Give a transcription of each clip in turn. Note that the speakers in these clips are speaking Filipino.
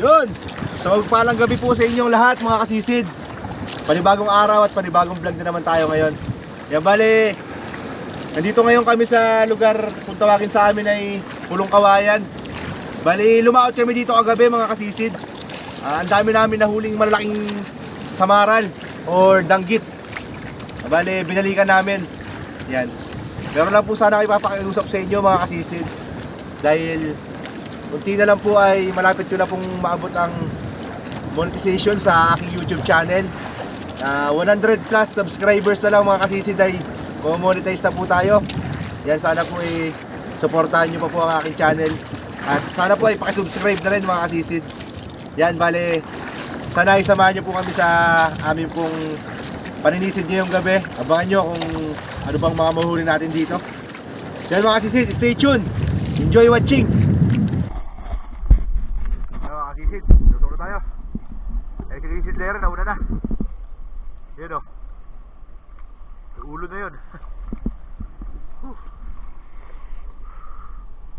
Yun! So magpalang gabi po sa inyong lahat mga kasisid. Panibagong araw at panibagong vlog na naman tayo ngayon. Yan bali, nandito ngayon kami sa lugar kung tawagin sa amin ay Pulong Kawayan. Bali, lumaot kami dito kagabi mga kasisid. Ah, ang dami namin nahuling malalaking samaral or danggit. Bali, binalikan namin. Yan. Pero lang po sana kayo papakiusap sa inyo mga kasisid. Dahil Unti na lang po ay malapit ko na pong maabot ang monetization sa aking YouTube channel. Ah, 100 plus subscribers na lang mga kasisid ay monetize na po tayo. Yan sana po ay supportahan nyo pa po ang aking channel. At sana po ay pakisubscribe na rin mga kasisid. Yan, bale, sana ay samahan nyo po kami sa aming pong paninisid ngayong gabi. Abangan nyo kung ano bang mga mahuli natin dito. Yan mga kasisid, stay tuned. Enjoy watching. Ano mga kasisid, tuturo tayo. Eh, si kasisid Lera, nauna na. Yun o. Sa ulo na yun. Whew.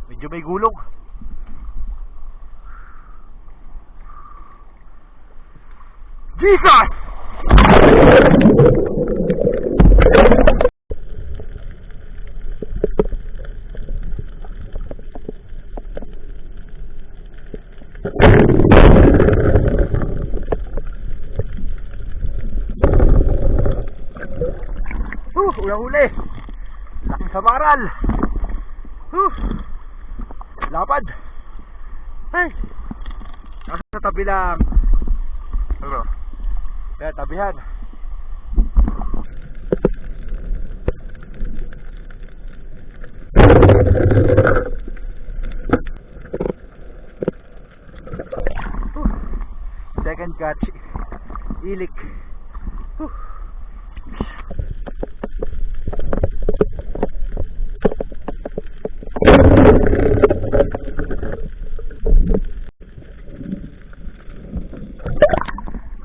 Medyo may gulong. Jesus! Ulang huli. Laking samaral. Uh, lapad. Ay. Nasa tabi lang. Ano? Kaya tabihan. Uh, second catch. Ilik. Uh.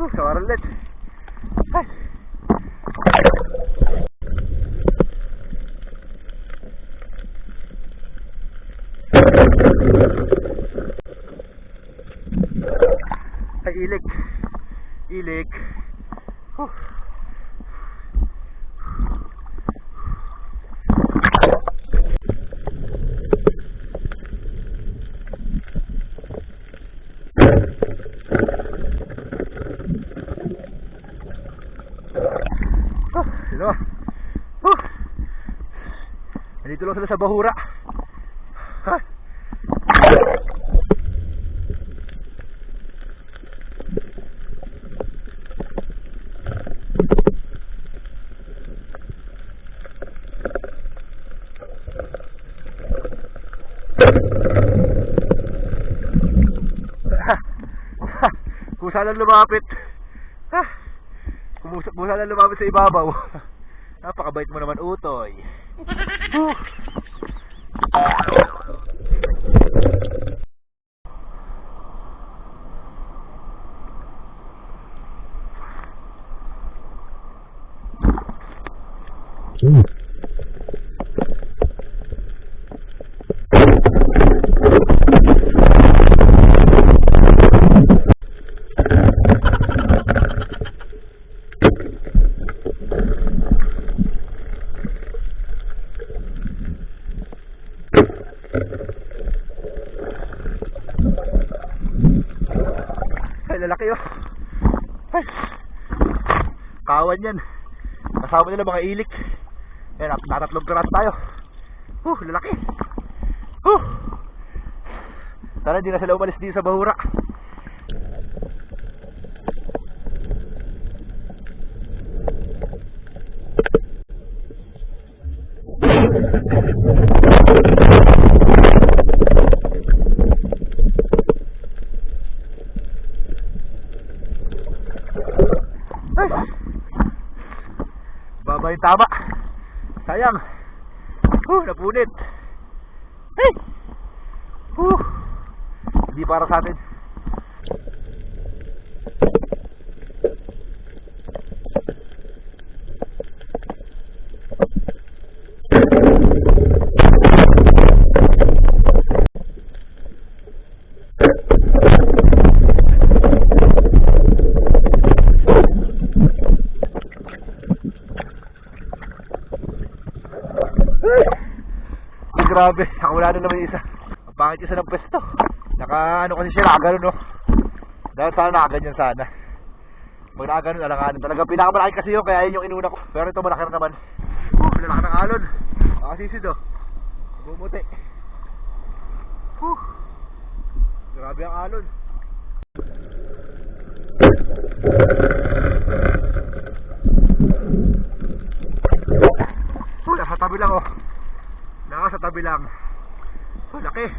Uh, samaral ulit. Ay. Ay, ilik. Ilik. Huh. Huh, sino? Huh. Nandito lang sila sa Bahura. Ha? Kung saan lang lumapit. Ha? Kung sa- kung saan lang lumapit sa ibabaw. Napakabait mo naman, Utoy. oh. Kawan yan. Kasama nila mga ilik. Yan, nat- natatlong piraso tayo. Huh, lalaki. Huh. Sana hindi na sila umalis dito sa Bahura. Ay. Baba yung tama. Sayang. Huh, napunit. Hey. Huh. Hindi para sa atin. Grabe, ako wala na naman yung isa. Ang pangit isa ng pwesto. Naka ano kasi siya, nakagano no. Dahil sana nakaganyan sana. Pag nakagano, alanganin talaga. Pinakamalaki kasi yun, kaya yun yung inuna ko. Pero ito malaki na naman. Uh, lalaki ng alon. Nakasisid oh. Bumuti. Huh. Grabe ang alon. Oh, nasa tabi lang oh. Nasa tabi lang. Oh, laki.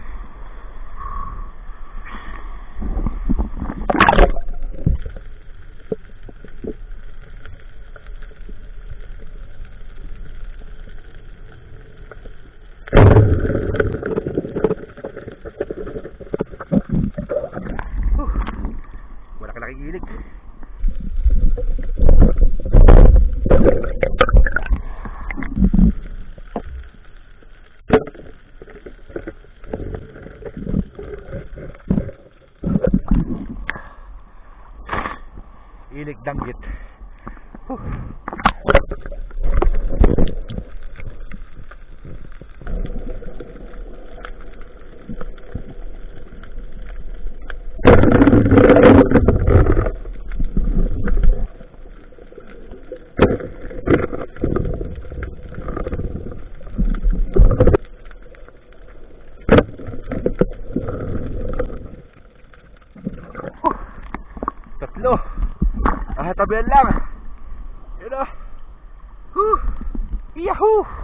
Huh. Malaki-laki ilig. Ilig danggit. Huh. Tatlo. Ah, tabihan lang. Yun o. Huh. Yahoo!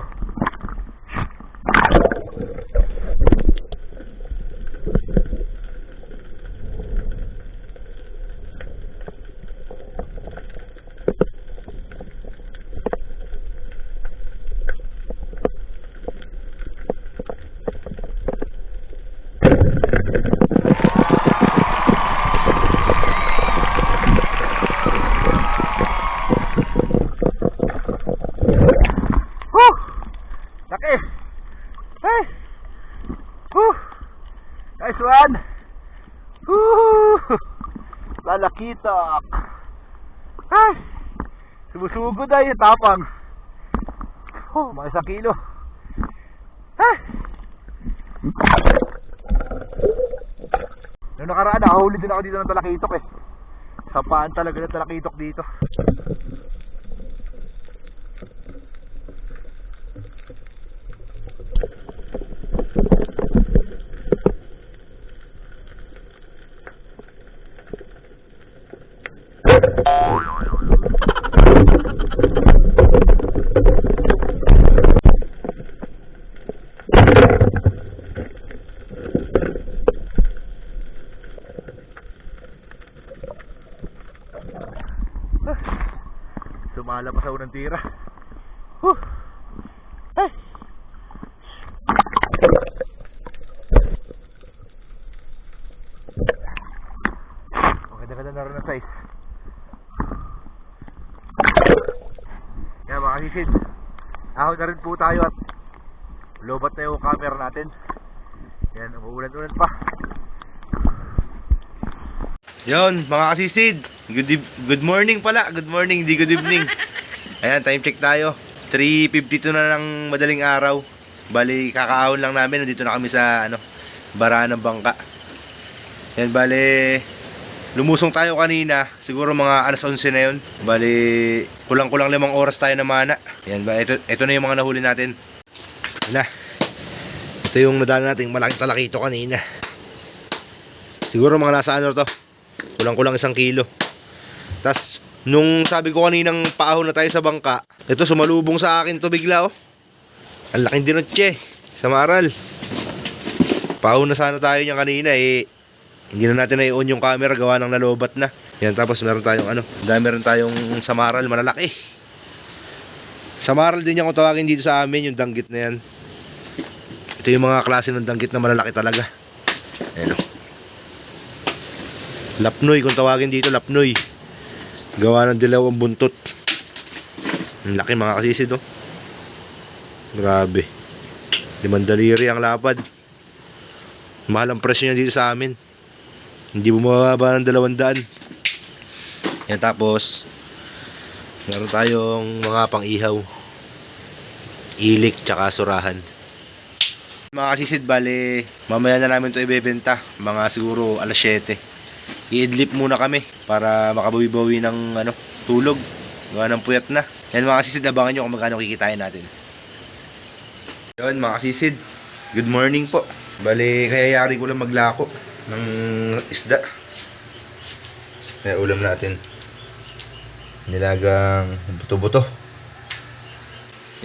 Lalakitak! Ay! Sumusugod ay tapang. Oh, mga isang kilo. Ay! Noong nakaraan, nakahuli din ako dito ng talakitok eh. Sapaan talaga ng talakitok dito. Sumala pa sa unang tira. Huh. Ay. Okay, ganda na rin ang size. Kaya mga kisid, ahon na rin po tayo at lobat na yung camera natin. Yan, umuulan-ulan pa. Yon, mga kasisid. Good, good morning pala. Good morning, hindi good evening. Ayan, time check tayo. 3.52 na ng madaling araw. Bali, kakaahon lang namin. Nandito na kami sa ano, bara ng bangka. Yan, bali, lumusong tayo kanina. Siguro mga alas 11 na yun. Bali, kulang-kulang limang oras tayo na mana. Yan, ba, ito, ito na yung mga nahuli natin. Wala. Ito yung nadala nating malaking talakito kanina. Siguro mga nasa ano to. Kulang-kulang isang kilo. Tapos, nung sabi ko kaninang paahon na tayo sa bangka, ito sumalubong sa akin to bigla oh. Ang laking dinotche sa maral. Paahon na sana tayo niyan kanina eh. Hindi na natin na-on yung camera gawa ng nalobat na. Yan tapos meron tayong ano, dami rin tayong samaral malalaki. Samaral din yung tawagin dito sa amin yung danggit na yan. Ito yung mga klase ng danggit na malalaki talaga. Ayan o. Lapnoy kung tawagin dito, lapnoy. Gawa ng dilawang buntot. Ang laki mga kasisid oh. Grabe. Limang daliri ang lapad. Mahal ang presyo niya dito sa amin. Hindi bumababa ng dalawang daan. Yan tapos, meron tayong mga pang-ihaw. Ilik tsaka surahan. Mga kasisid, bali, mamaya na namin ito ibebenta. Mga siguro alas 7. I-idlip muna kami para makabawi-bawi ng ano, tulog. Gawa ng puyat na. Yan mga kasisid, abangan nyo kung magkano kikitain natin. Yun mga kasisid, good morning po. Bali, kaya yari ko lang maglako ng isda. Kaya ulam natin. Nilagang buto-buto.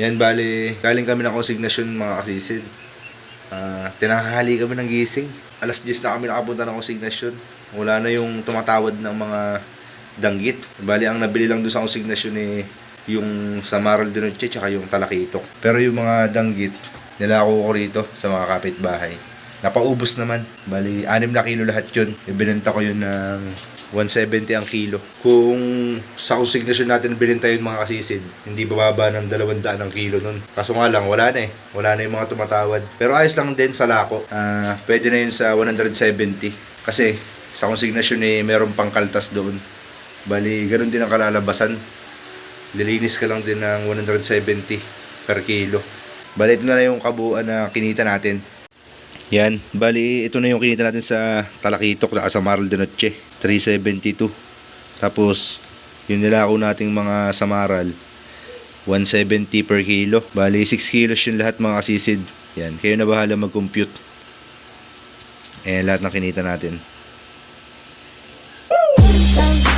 Yan, bali, galing kami ng konsignasyon mga kasisid. Ah, tinahali kami ng gising. Alas 10 na kami nakapunta ng konsignasyon. Wala na yung tumatawad ng mga danggit. Bali, ang nabili lang doon sa konsignasyon eh, yung sa Maral de Noche tsaka yung talakitok. Pero yung mga danggit, nilako ko rito sa mga kapitbahay. Napaubos naman. Bali, 6 na kilo lahat yun. Ibinenta ko yun ng 170 ang kilo. Kung sa konsignasyon natin binenta yun mga kasisid, hindi bababa ng 200 ang kilo nun. Kaso nga lang, wala na eh. Wala na yung mga tumatawad. Pero ayos lang din sa lako. Ah, pwede na yun sa 170. Kasi sa konsignasyon eh, meron pang kaltas doon. Bali, ganun din ang kalalabasan. Lilinis ka lang din ng 170 per kilo. Bali, ito na lang yung kabuuan na kinita natin. Yan, bali ito na yung kinita natin sa Talakitok at sa Maral de Noche, 372. Tapos yung nilako nating mga samaral 170 per kilo. Bali 6 kilos yung lahat mga kasisid. Yan, kayo na bahala mag-compute. Eh lahat ng kinita natin. Bye.